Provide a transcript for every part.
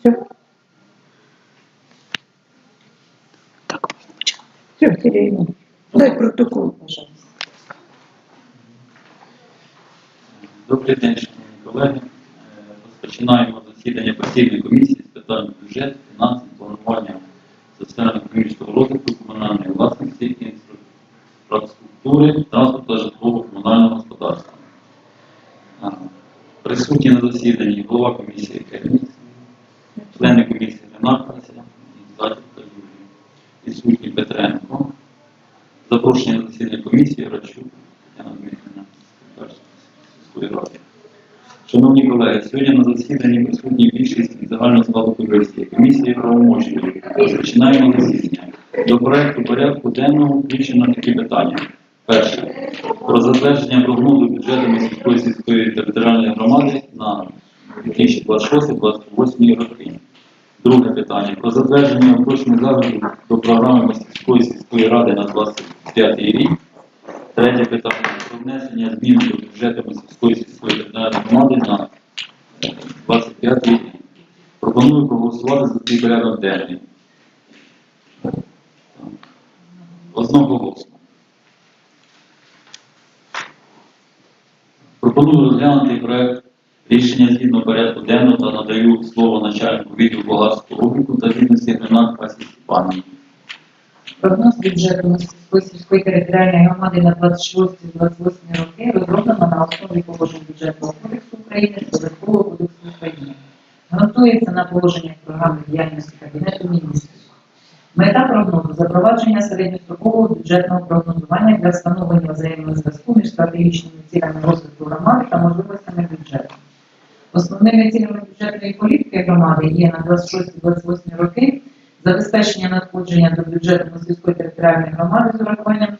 Все. Все, Сергій, дай протокол, пожалуйста. Добрий день, шановні колеги. Розпочинаємо засідання постійної комісії з питань бюджету, фінансів, планування соціально економічного розвитку, комунальної власності, інфраструктури, транспорту та житлово-комунального господарства. Присутні на засіданні голова комісії засіданні присутні більшість загального складу комісії. Комісії правомочної. Розпочинаємо засідання. До проекту порядку денного включено такі питання. Перше. Про затвердження прогнозу бюджету міської сільської територіальної громади на 2026-2028 роки. Друге питання. Про затвердження уточних заходів до програми міської сільської ради на 25 рік. Третє питання про внесення змін до бюджету Московської сільської територіальної громади на 25 рік. Пропоную проголосувати за цей порядок денний. Одноголосно. Пропоную розглянути проект рішення згідно порядку денного та надаю слово начальнику відділу багатського обліку та звітності Касі Степановні. Прогноз бюджету Московської сільської територіальної громади на 26-28 роки розроблено на основі положень бюджетного кодексу України та Податкового кодексу України. Ґрунтується на положеннях програми діяльності Кабінету міністрів. Мета прогнозу запровадження середньострокового бюджетного прогнозування для встановлення взаємного зв'язку між стратегічними цілями розвитку громади та можливостями бюджету. Основними цілями бюджетної політики громади є на 26-28 роки забезпечення надходження до бюджету Московської територіальної громади з урахуванням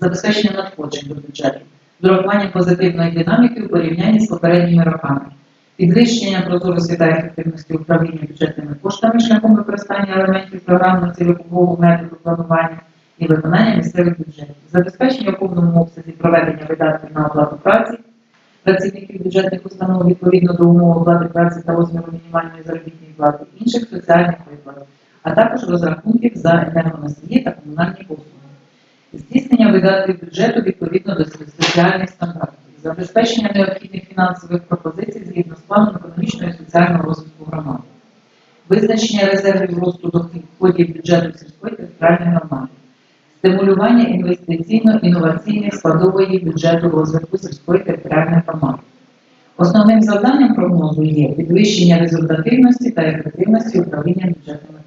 забезпечення надходжень до бюджету з урахуванням позитивної динаміки у порівнянні з попередніми роками, підвищення прозорості та ефективності управління бюджетними коштами шляхом використання елементів програмного цільового методу планування і виконання місцевих бюджетів, забезпечення у повному обсязі проведення видатків на оплату праці. Працівників бюджетних установ відповідно до умов оплати праці та розміру мінімальної заробітної плати, інших соціальних виплат, а також розрахунків за енергоносії та комунальні послуги. Здійснення видатків бюджету відповідно до соціальних стандартів, забезпечення необхідних фінансових пропозицій згідно з планом економічного і соціального розвитку громади, визначення резервів росту доходів бюджету сільської територіальної громади, стимулювання інвестиційно-інноваційних складової бюджету розвитку сільської територіальної громади. Основним завданням прогнозу є підвищення результативності та ефективності управління бюджетними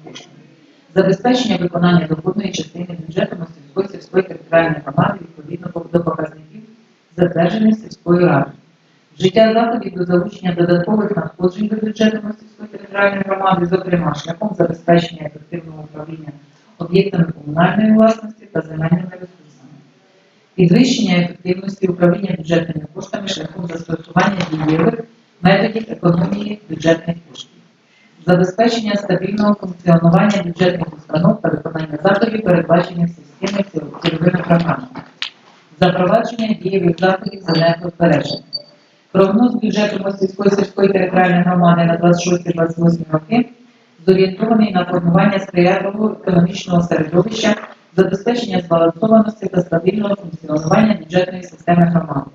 забезпечення виконання доходної частини бюджету сільської сільської територіальної громади відповідно до показників, затверджених сільською радою, вжиття заходів до залучення додаткових надходжень до бюджету сільської територіальної громади, зокрема шляхом забезпечення ефективного управління об'єктами комунальної власності та земельними ресурсами, підвищення ефективності управління бюджетними коштами шляхом застосування дієвих методів економії бюджетних коштів, забезпечення стабільного функціонування бюджетних установ та виконання заходів, передбачених сільськими цільовими програмами, запровадження дієвих заходів енергозбереження. Прогноз бюджету Московської сільської територіальної громади на 26-28 роки зорієнтований на формування сприятливого економічного середовища, забезпечення збалансованості та стабільного функціонування бюджетної системи громади,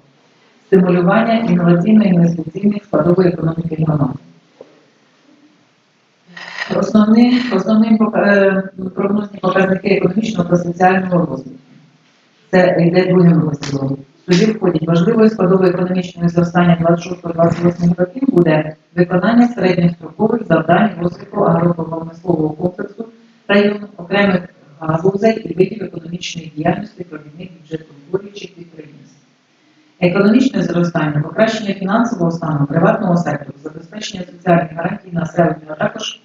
стимулювання інноваційно-інвестиційних складової економіки громади. Основні, основні е, прогнозні показники економічного та соціального розвитку. Це йде другим розділом. Сюди входять важливою складовою економічного зростання 26-28 років буде виконання середньострокових завдань розвитку агропромислового комплексу району, окремих галузей і видів економічної діяльності провідних бюджетоутворюючих підприємств. Економічне зростання, покращення фінансового стану приватного сектору, забезпечення соціальних гарантій населення, а також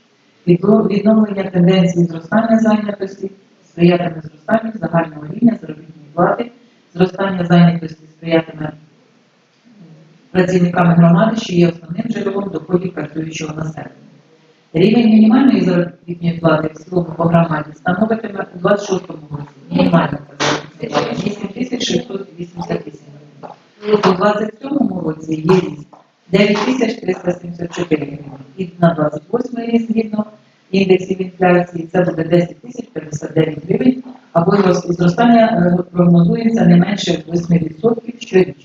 відновлення тенденції зростання зайнятості, сприятиме зростанню загального рівня заробітної плати, зростання зайнятості сприятиме працівниками громади, що є основним джерелом доходів працюючого населення. Рівень мінімальної заробітної плати в цілому по громаді становитиме у 26 році мінімальна заробітна плата 8688 гривень. У 27 році є ріст 9374 гривні. І на 28 рік згідно індексів інфляції це буде 10 тисяч 59 гривень, або зростання е, прогнозується не менше 8% щорічно.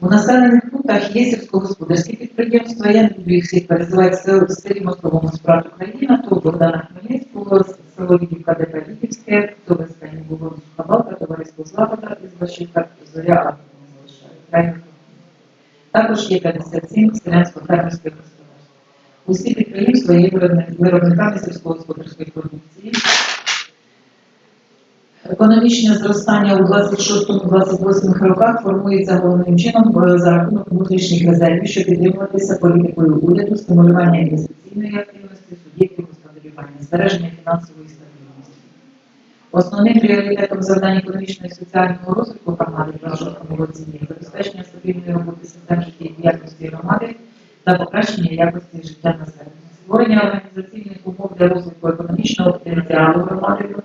У населених пунктах є сільськогосподарські підприємства, я не буду їх всіх перезивати селі Мостовому справ Україна, то Богдана Хмельницького, село Лідівка ДП Лідівське, Товарська Нібугорська Балка, Товариство Злагода, із Башівка, Зоря Атома залишає. Також є 57 селянсько-фермерських господарств. Усі підприємства є виробник- виробниками сільськогосподарської продукції. Економічне зростання у 26-28 роках формується головним чином е, за рахунок внутрішніх резервів, що підтримуватися політикою уряду, стимулювання інвестиційної активності, суб'єктів господарювання, збереження фінансової стабільності. Основним пріоритетом завдань економічного і соціального розвитку громади в 26 році є забезпечення стабільної роботи систем життєдіяльності громади та покращення якості життя населення, створення організаційних умов для розвитку економічного потенціалу громади,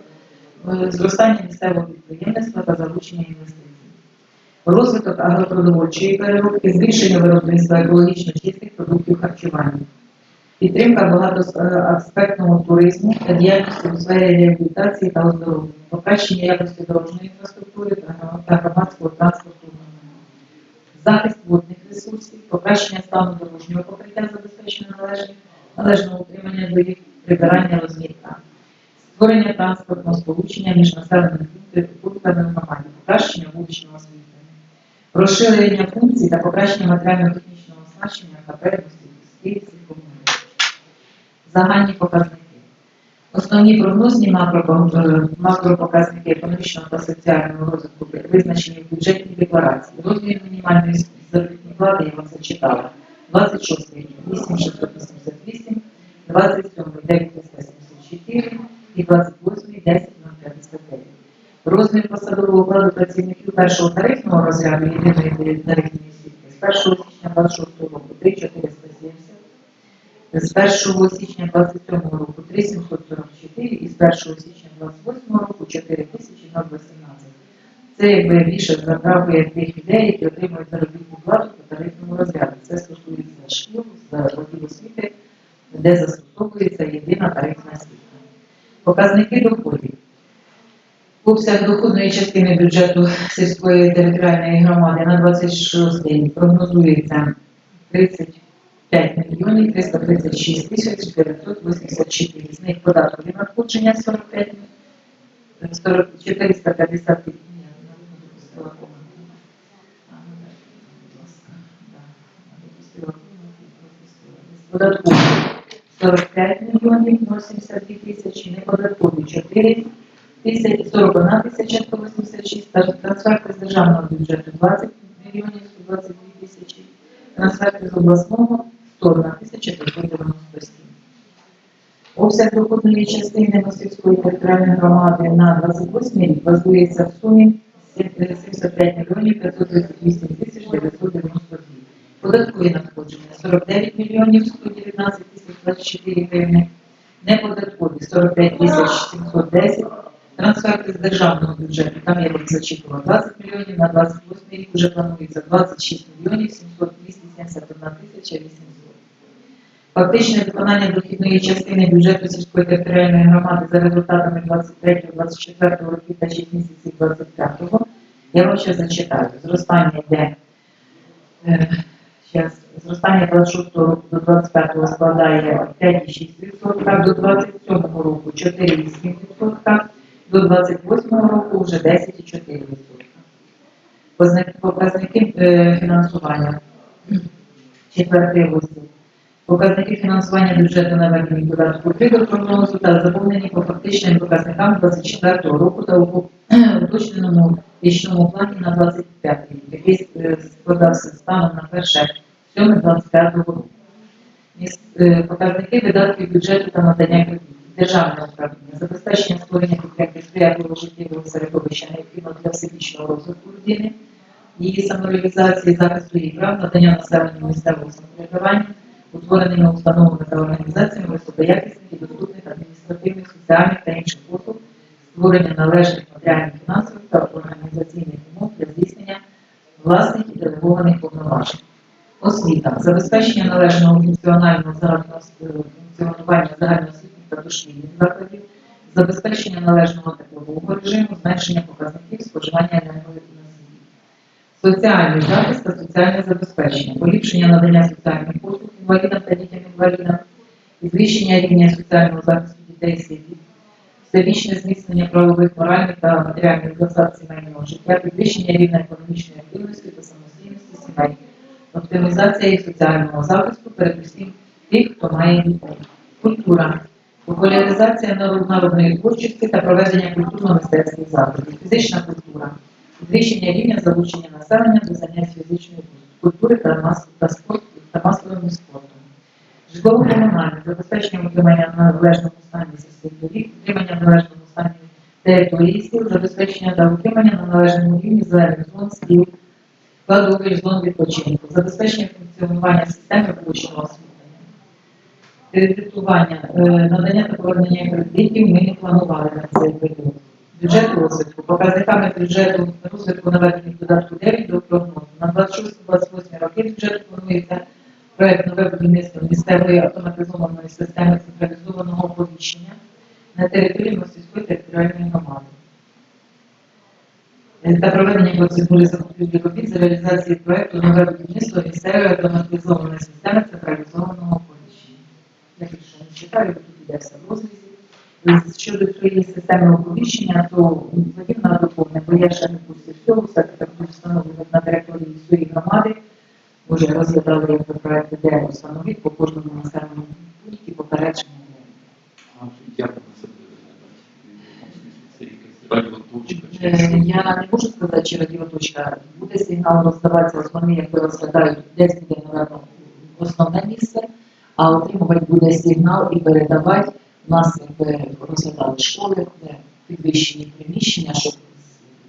е, зростання місцевого підприємництва та залучення інвестицій. Розвиток агропродовольчої переробки, збільшення виробництва екологічно чистих продуктів харчування, підтримка багатоаспектного туризму та діяльності у сфері реабілітації та оздоровлення, покращення якості дорожньої інфраструктури та громадського транспорту. Захист водних ресурсів, покращення стану дорожнього покриття, забезпечення належних, належного утримання доріг, прибирання розмітка, створення транспортного сполучення між населеними пунктами в покращення вуличного освітлення, розширення функцій та покращення матеріально-технічного оснащення та комунікацій. Загальні показники. Основні прогнозні е, макропоказники економічного та соціального розвитку визначені в бюджетній декларації. Розмір мінімальної заробітної плати я вам зачитала. 26 рік 8688, 27 9374 і 28 10059. Розмір посадового окладу працівників першого тарифного розряду єдиної тарифної сітки з 1 січня 26 року 3470, з 1 січня 27 року 3744 і з 1 січня 28 року 4018. Це якби більше затрапує тих людей, які отримують заробітну плату по тарифному розряду. Це стосується шкіл, закладів освіти, де застосовується єдина тарифна сітка. Показники доходів. Обсяг доходної частини бюджету сільської територіальної громади на 26 рік прогнозується 35 мільйонів 336 тисяч 984. З них податкові надходження 45 мільйонів 40 450 тисяч. Ні, я не допустила помилку. А, ну, пропустила. Податкові 45 мільйонів 82 тисячі, неподаткові 4 тисяч 41 тисяча 186, та трансферти з державного бюджету 20 мільйонів 122 тисячі, трансферти з обласного 101 тисяча 597. Обсяг доходної частини Мосівської територіальної громади на 28 рік базується в сумі 75 мільйонів 538 тисяч 992. Податкові надходження 49 мільйонів 119 тисяч 24 гривни, неподаткові 45 тисяч 710, трансферти з державного бюджету, там я вам зачитувала 20 мільйонів, на 28 рік вже планується 26 мільйонів 771 тисяча 800. Фактичне виконання дохідної частини бюджету сільської територіальної громади за результатами 23-24 років та 6 місяців 25-го. Я вам ще зачитаю. Зростання йде е, Щас, зростання 26 року до 25 складає 5,6%, до 27 року 4,8%, до 28-го року вже 10,4%. Показники е, фінансування. Четвертий розділ. Показники фінансування бюджету наведені податку прибутку прогнозу та заповнені по фактичним показникам 24 року та уточненому річному плані на 25 рік, який е, складався станом на 1 7 25 року. Е, Показники видатків бюджету та надання кредитів. Управління, забезпечення створення підтримки сприятливого життєвого середовища необхідно для всебічного розвитку людини, її самореалізації, захисту її прав, надання населенню місцевого самоврядування, утвореними установами та організаціями високоякісних і доступних адміністративних, соціальних та інших послуг, створення належних матеріальних, фінансових та організаційних умов для здійснення власних і делегованих повноважень. Освіта. Забезпечення належного функціонального функціонування загальноосвітніх та дошкільних закладів, забезпечення належного теплового режиму, зменшення показників споживання енергоносіїв. Соціальний захист та соціальне забезпечення, поліпшення надання соціальних послуг інвалідам та дітям-інвалідам, підвищення рівня соціального захисту дітей сиріт, всебічне зміцнення правових, моральних та матеріальних засад сімейного життя, підвищення рівня економічної активності та самостійності сімей, оптимізація їх соціального захисту, передусім тих, хто має дітей. Культура. Популяризація народ- народної творчості та проведення культурно-мистецьких заходів. Фізична культура. Підвищення рівня залучення населення до занять фізичної культури та мас- та спорту та масовим спортом. Житлово-комунальне забезпечення утримання в належному стані сільських доріг, утримання в належному стані території сіл, забезпечення та утримання на належному рівні зелених зон сіл, кладових зон відпочинку, забезпечення функціонування системи вуличного освітлення. Кредитування, е, надання та повернення кредитів ми не планували на цей період. Бюджет розвитку. Показниками бюджету розвитку наведені в додатку 9 до прогнозу. На 26-28 роки бюджет планується проект нове будівництво місцевої автоматизованої системи централізованого оповіщення на території Мосівської територіальної громади. Та проведення процедури закупівлі робіт з реалізації проекту нове будівництво місцевої автоматизованої системи централізованого оповіщення. Я більше не читаю, тут іде все в розрізі. Щодо цієї системи оповіщення, то потрібно доповнити, бо я ще не курсі всього, все таки буде встановлено на території своєї громади. Вже розглядали як проект, де встановити по кожному населеному пункті попередження. Як ви Е? Я не можу сказати, чи радіоточка буде сигнал роздаватися, ось вони якби розглядають, десь буде, напевно, основне місце, а отримувати буде сигнал і передавати. У нас розглядали школи, де підвищені приміщення, щоб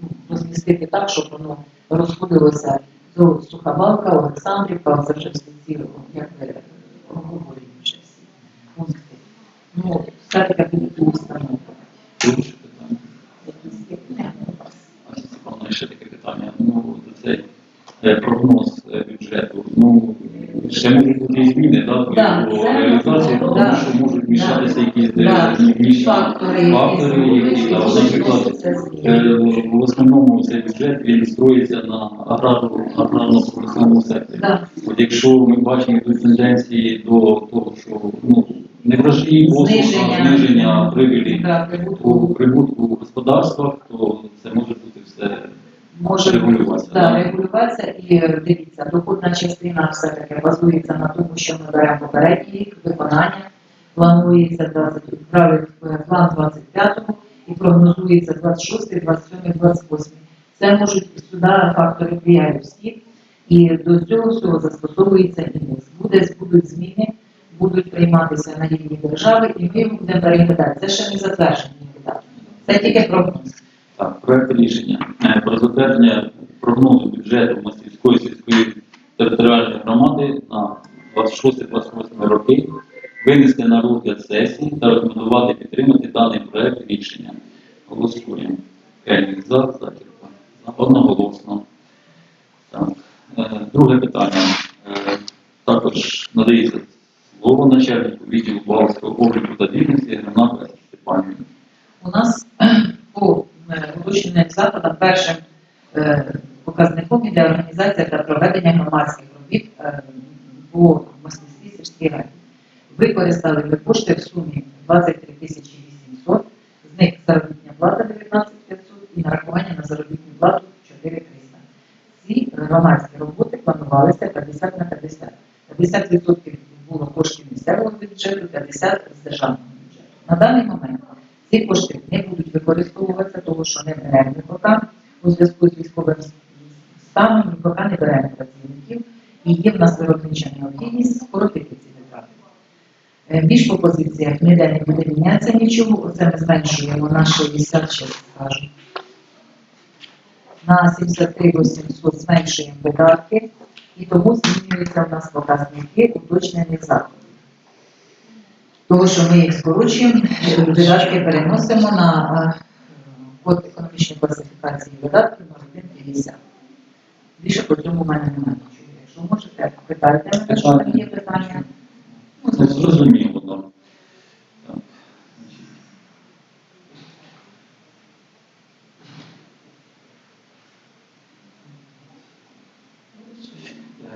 ну, розмістити так, щоб воно розходилося до Сухобалка, Олександрівка, це вже всі ці якби вже всі пункти. Ну, будуть установи. Друге питання. Якісь питання це ще таке питання. Ну, цей е, прогноз е, бюджету. Ну, ще можуть бути зміни, да, до Да, його реалізації, тому да. що можуть мішатися якісь Да. інші Фактори, які фактори, які, да, наприклад, е, в основному цей бюджет він строїться на аграрно-промисловому секторі. Да. От якщо ми бачимо йдуть тенденції до того, що ну, не вражі послуг, а Зниження. прибилі Да, прибутку прибутку в господарствах, то це може бути все може регулюватися, да, регулюватися і е, дивіться, доходна частина все-таки базується на тому, що ми беремо попередній рік, виконання, планується 20, правий, е, план 25-го і прогнозується 26, 27, 28. Це можуть сюди фактори впливають всі, і до цього всього застосовується індекс. Буде, будуть зміни, будуть прийматися на рівні держави, і ми будемо переглядати. Це ще не затверджені видатки. Це тільки прогноз. Так, проект рішення е, про затвердження прогнозу бюджету Мостівської сільської територіальної громади на 26-28 роки винести на розгляд сесії та рекомендувати підтримати даний проект рішення. Голосуємо. Кельник за, Закірка. Одноголосно. Так. Е, Друге питання. Е, Також надається слово начальнику відділу бухгалтерського обліку та дільності Граната Степанівні. У нас вилученим заходам першим е, показником іде організація та проведення громадських робіт е, по Москві сільській раді. Використали ми кошти в сумі 23 тисячі 800, з них заробітня плата 19 500 і нарахування на заробітну плату 4 300. Ці громадські роботи планувалися 50 на 50. 50% було коштів місцевого бюджету, 50 з державного бюджету. На даний момент ці кошти не будуть використовуватися, тому що не беремо поки у зв'язку з військовим станом, ми не беремо працівників, і є в нас виробнича необхідність скоротити ці витрати. Е, Більш по позиціях ніде не буде мінятися нічого, оце ми зменшуємо на 60, ще скажу. На 73 800 зменшуємо видатки, і тому змінюються в нас показники уточнених заходів. Тому що ми їх скорочуємо, видатки переносимо на код економічної класифікації видатків на 1,50. Більше по цьому в мене немає. Якщо можете, питайте мене, що є питання. Зрозуміло, да. Так.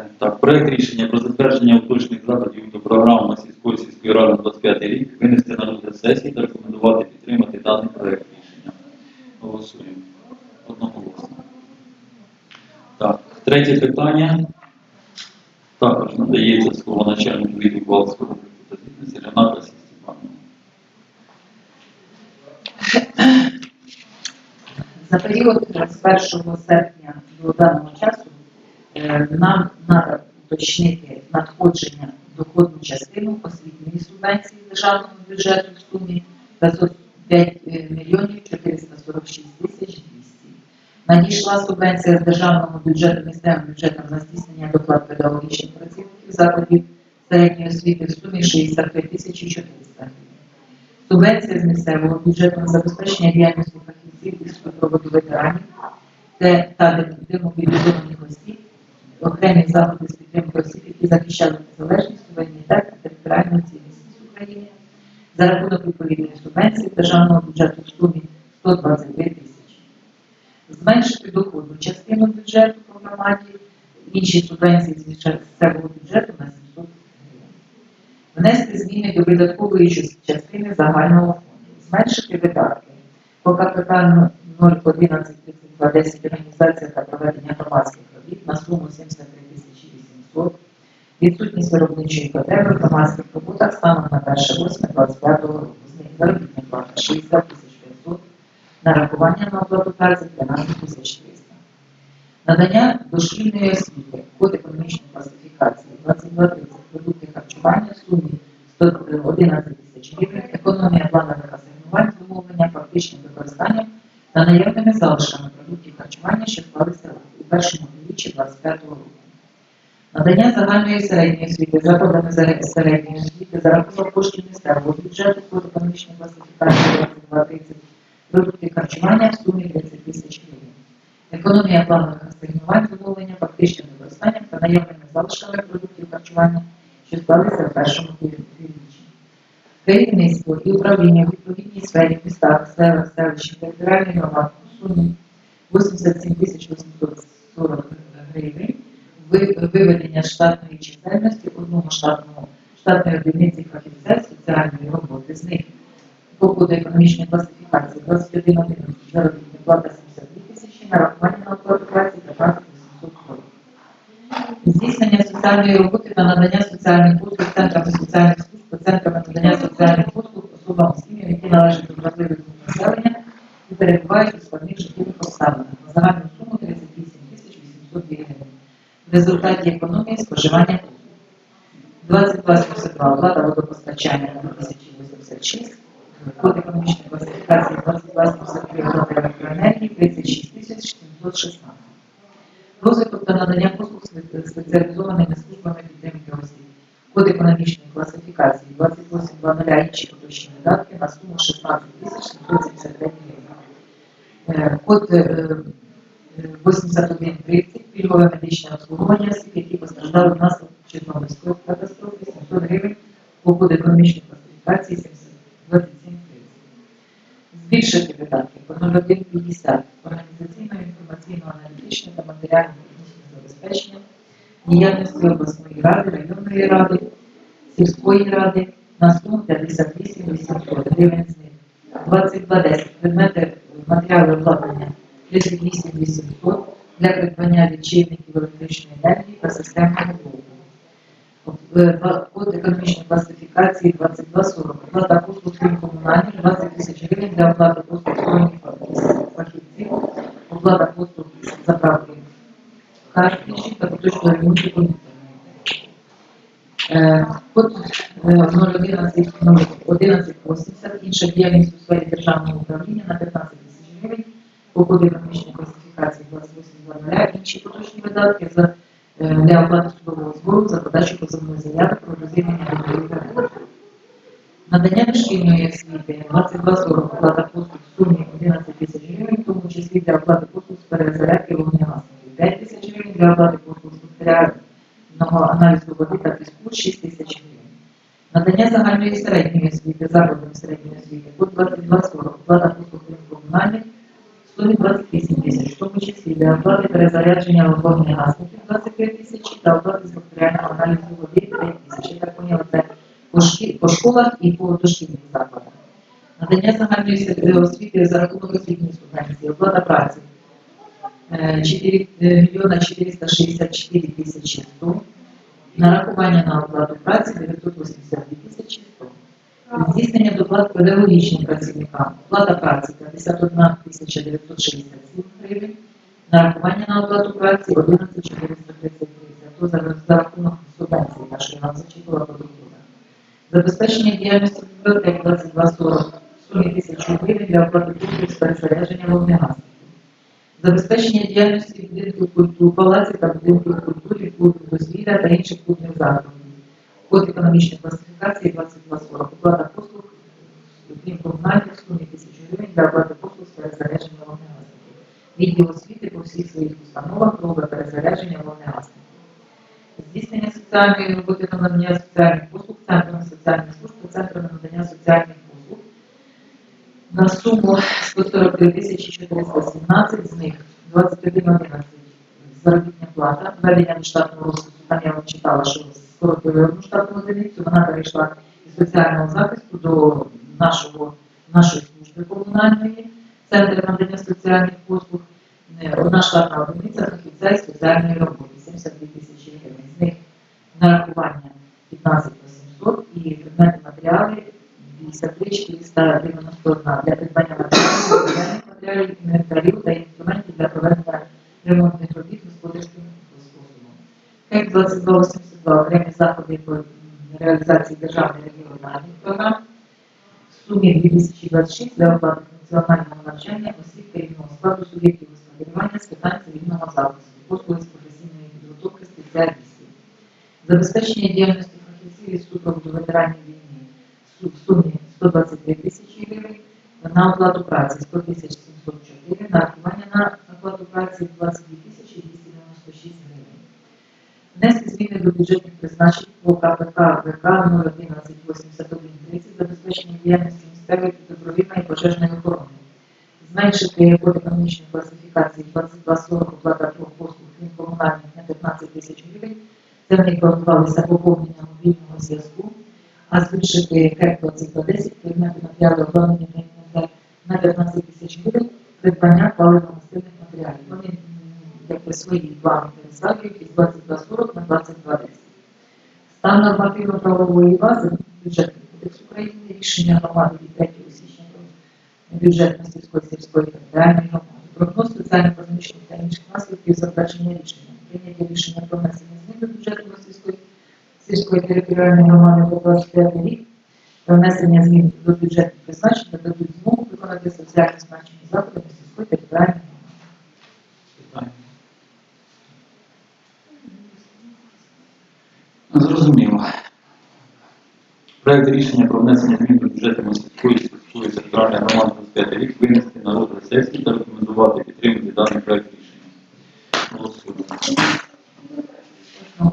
Е, Так, проект рішення про затвердження уточних заходів до програми сільської сільської ради на 25 рік винести на розгляд сесії та рекомендувати підтримати даний проект рішення. Голосуємо. Одноголосно. Так, третє питання. Також надається слово начальнику відділу Балтського звітності Рената Степановна. За період з 1 серпня до даного часу нам треба уточнити надходження доходну частину освітньої субвенції державного бюджету в сумі 505 мільйонів 446 тисяч 200. Надійшла субвенція з державного бюджету місцевим бюджетом на здійснення доплат педагогічних працівників закладів середньої освіти в сумі 63 тисячі 400 гривень. Субвенція з місцевого бюджету на забезпечення діяльності фахівців із супроводу ветеранів та демобілізованих осіб, окремі заходи з підтримки осіб, які захищали незалежність, суверенітет та територіальну цілісність України. За рахунок відповідної субвенції державного бюджету в сумі 123 тисячі. Зменшити доходну частину бюджету по громаді, інші субвенції з місцевого бюджету на 700 гривень. Внести зміни до видаткової частини загального фонду, зменшити видатки. По КПК 0113210 організація та проведення громадських робіт на суму 73 тисячі 800, відсутність виробничої потреби в громадських роботах станом на 1.8.25 року, з них заробітна плата 60 тисяч 500, нарахування на оплату праці 12 тисяч 300. Надання дошкільної освіти, код економічної класифікації 2230 продукти харчування в сумі 111 тисяч гривень, економія планових асигнувань, замовлення фактичним використанням та наявними залишками продуктів харчування, що склалися у першому півріччі 25 року. Надання загальної середньої освіти закладами за- середньої освіти за рахунок коштів місцевого бюджету код економічної класифікації 2230 продукти харчування в сумі 30 тисяч гривень економія планових асигнувань, замовлення фактичним використанням та наявними залишками продуктів харчування, що склалися в першому півріччі. Керівництво і управління у відповідній сфері містах, селах, селищі, територіальних громад у сумі 87 тисяч 840 гривень, виведення штатної чисельності одного штатного штатної одиниці фахівця соціальної роботи з них по коду економічної класифікації 21 11 заробітна плата 72 тисячі, нарахування на праці 15 840. Здійснення соціальної роботи та надання соціальних послуг центрами соціальних служб центрами надання соціальних послуг особам сім'ям, які належать до вразливих населення і перебувають у складних життєвих обставинах на загальну суму 38 тисяч 802 гривень. В результаті економії споживання послуг. 2272 оплата водопостачання 2086, код економічної класифікації 2273 оплата електроенергії 36 тисяч 716. Розвиток та надання послуг спе- спеціалізованими службами підтримки осіб. Код економічної класифікації 2800 інші поточні видатки на суму 16 тисяч 775 гривень. Код е, 8130 пільгове медичне обслуговування осіб, які постраждали внаслідок Чорнобильської катастрофи 700 гривень по коду економічної класифікації 2730. Збільшити видатки по 0150 організаційно інформаційно-аналітичне та матеріально-технічне забезпечення діяльності обласної ради, районної ради, сільської ради на суму 58 800 гривень з них. 2210 предмети матеріали обладнання 38 800 для придбання лічильників електричної енергії та системного блоку. Код економічної класифікації 2240. Оплата послуг комунальних 20 тисяч гривень для оплати послуг сторонніх фахівців, оплата послуг заправки картриджів та поточного ремонту комп'ютерної. Е, Код е, 011 1180, інша діяльність у сфері державного управління на 15 тисяч гривень, по економічної класифікації 2800, інші поточні видатки за е, для оплати судового збору за подачу позовної заяви про розірвання договорів оренди. Надання дошкільної освіти 2240 оплата послуг в сумі 11 тисяч гривень, в тому числі для оплати послуг з перезарядки вогнегасників 5 тисяч гривень, для оплати послуг секретаря технічного аналізу води та піску 6 тисяч гривень. Надання загальної середньої освіти, закладом середньої освіти по 22,40, оплата послуг комунальних в сумі 28 тисяч, в тому числі для оплати перезарядження вогнегасників 23 тисячі та оплати з бактеріального аналізу води 3 тисячі. Я так поняла, це по, школах і по дошкільних закладах. Надання загальної освіти за рахунок освітньої субвенції, оплата праці е, 4 мільйона 464 тисячі 100, нарахування на оплату праці 982 тисячі 100. Здійснення доплат педагогічним працівникам. Оплата праці 51 967 гривень. Нарахування на оплату праці 11 433. Це то за, рахунок субвенції нашої нам зачитувала подруга. Забезпечення діяльності бібліотек 2240 в сумі тисячі гривень для оплати послуг з перезарядження вогнегасників. Забезпечення діяльності будинків культури, палаців та будинків культури, клубів дозвілля та інших клубних закладів. Код економічної класифікації 2240. Оплата послуг, крім комунальних, в сумі тисячі гривень для оплати послуг з перезарядження вогнегасників. Відділ освіти по всіх своїх установах пробує перезарядження вогнегасників. Здійснення соціальної роботи та надання соціальних послуг центрами соціальних служб та центрами надання соціальних послуг на суму 143 тисячі 417, з них 21,11 заробітня плата, введення штатного розпису, там я вам читала, що 41 штатну одиницю, вона перейшла із соціального захисту до нашого, нашої служби комунальної, центр надання соціальних послуг, е, одна штатна одиниця фахівця із соціальної роботи, 72 тисячі гривень. З них нарахування 15 800 і предмети матеріали 53 491 для придбання матеріалів, матеріалів, інвентарів та інструментів для проведення ремонтних робіт господарським способом. Як 22 про окремі заходи по реалізації державних регіональних програм в сумі 2026 для оплати функціонального навчання осіб керівного складу суб'єктів господарювання з питань цивільного послуги з професійної підготовки спеціалістів, забезпечення діяльності фахівців і супроводу ветеранів війни в сумі 123 тисячі гривень, на оплату праці 100 тисяч 704, на оплату праці 22 тисячі Внести зміни до бюджетних призначень по КПК ВК 0118130 забезпечення діяльності місцевої добровільної пожежної охорони. Зменшити код економічної класифікації 2240 оплата трьох послуг крім комунальних на 15 тисяч гривень. Це в них планувалися поповнення мобільного зв'язку, а збільшити КЕК 2210 предмети матеріали обладнання та інвентар на 15 тисяч гривень придбання паливно-мастильних матеріалів. Вони м, якби свої плани пересаджують із 2240 на 2210. Стан нормативно-правової бази бюджетний кодекс України, рішення громади від 3 січня про бюджетну сільської сільської територіальної громади, прогноз соціально-економічних та інших наслідків затвердження рішення, прийняття рішення про внесення змін до бюджету сільської сільської територіальної громади по 25 рік та внесення змін до бюджетних призначень дадуть змогу виконати соціально значені заходи Зрозуміло. Проект рішення про внесення змін до бюджету міської структури центральної громади 25 рік винести на розгляд сесії та рекомендувати підтримати даний проект рішення.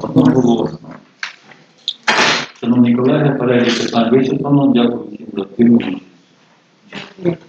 Одноголосно. Шановні колеги, перелік питань вичерпано. Дякую всім за активну. Дякую.